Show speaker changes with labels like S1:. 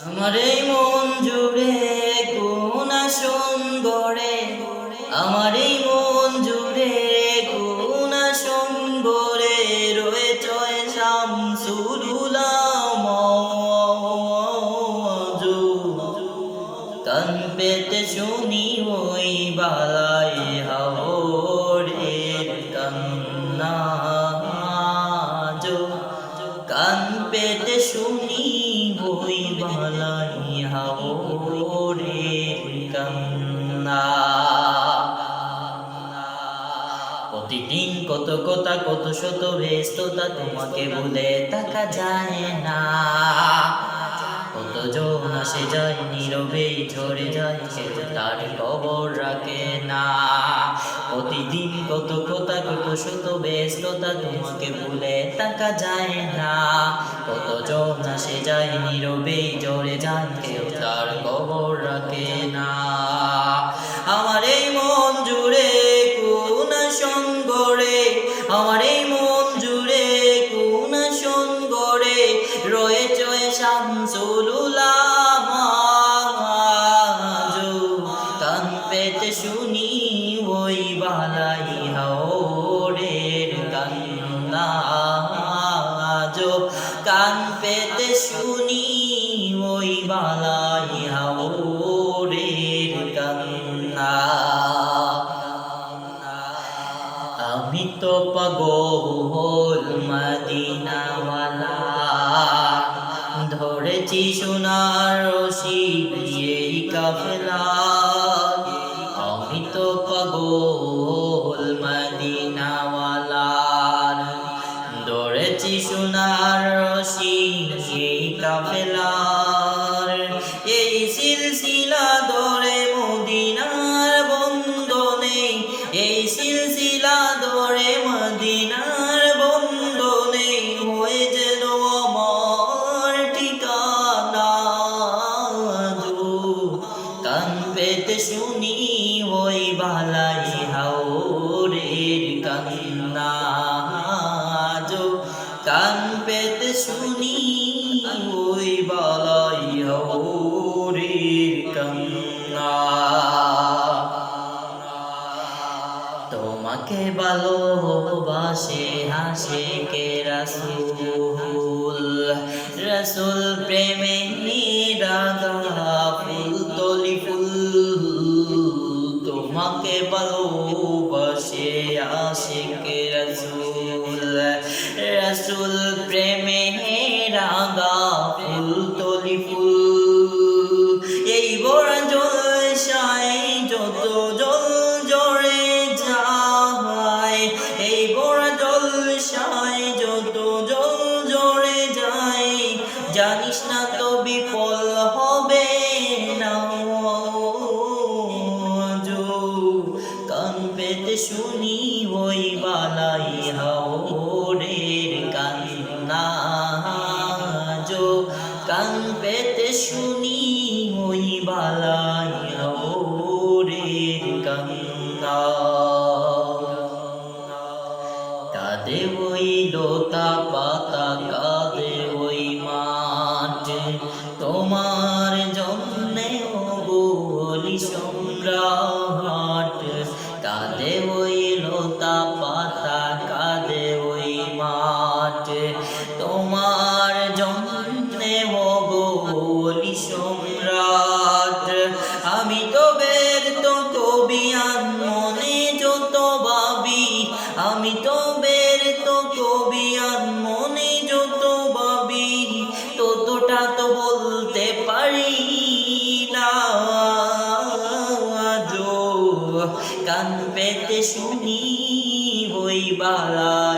S1: আমার এই মন জুড়ে কোন আসন গড়ে আমার এই মন জুড়ে কোন আসন গড়ে রয়েছে শামসুলুলাম কান পেতে শুনি ওই বালাই হাওরের পেতে শুনি, বই বালাই কান্না। প্রতিদিন কত কথা, কত শত ব্যস্ততা তোমাকে বলে থাকা যায় না। কতজন আসে যায় নীরবে ঝরে যায় কেউ তার খবর রাখে না। প্রতিদিন কত কথা কত শত ব্যস্ততা তোমাকে ভুলে থাকা যায় না। কতজন আসে যায় নীরবে ঝরে যায় কেউ তার খবর রাখে না। আমার এই মন জুড়ে কোন সঙ্গরে আমার এই মন জুড়ে কোন সঙ্গরে রয়েছে শামসুলুলামাজু কান পেতে শুনি ওই বালাই হাওরের কান্না জো কান পেতে শুনি ওই বালাই হাওরের কান্না আমি তো পাগল সোনার রশি এই কাফেলা। আমি তো পাগল মদিনাওয়ালা। ধরেছি সোনার রশি এই কাফেলার এই সিলসিলা ধরে মদিনার এই সিলসিলা ধরে মদিনার পেতে শুনি, ওই বালাই হাওরের কান্না। কান পেতে শুনি, ওই বালাই হাওরের কান্না। তোমাকে ভালোবাসে হাসে কে রাসুল? রসুল প্রেমে নিরাগা রসুল রসুল প্রেমে রাগা ফুল তলি এই বড় জলসায় যত জল জড়ে যায়, এই বড় জলসায় যত জল জড়ে যায়, জানিস না কান পেতে শুনি ওই বালাই হাওরের কান্না জো কান পেতে শুনি ওই বালাই হাওরের কান্না কাঁদে ওই লোতা পাতা, কাঁদে ওই মাঠ। তোমার জন্যে ও বলি আমি তো বের তো কবি আর মনে যত ভাবি, ততটা তো বলতে পারি না। কান পেতে শুনি বই বালা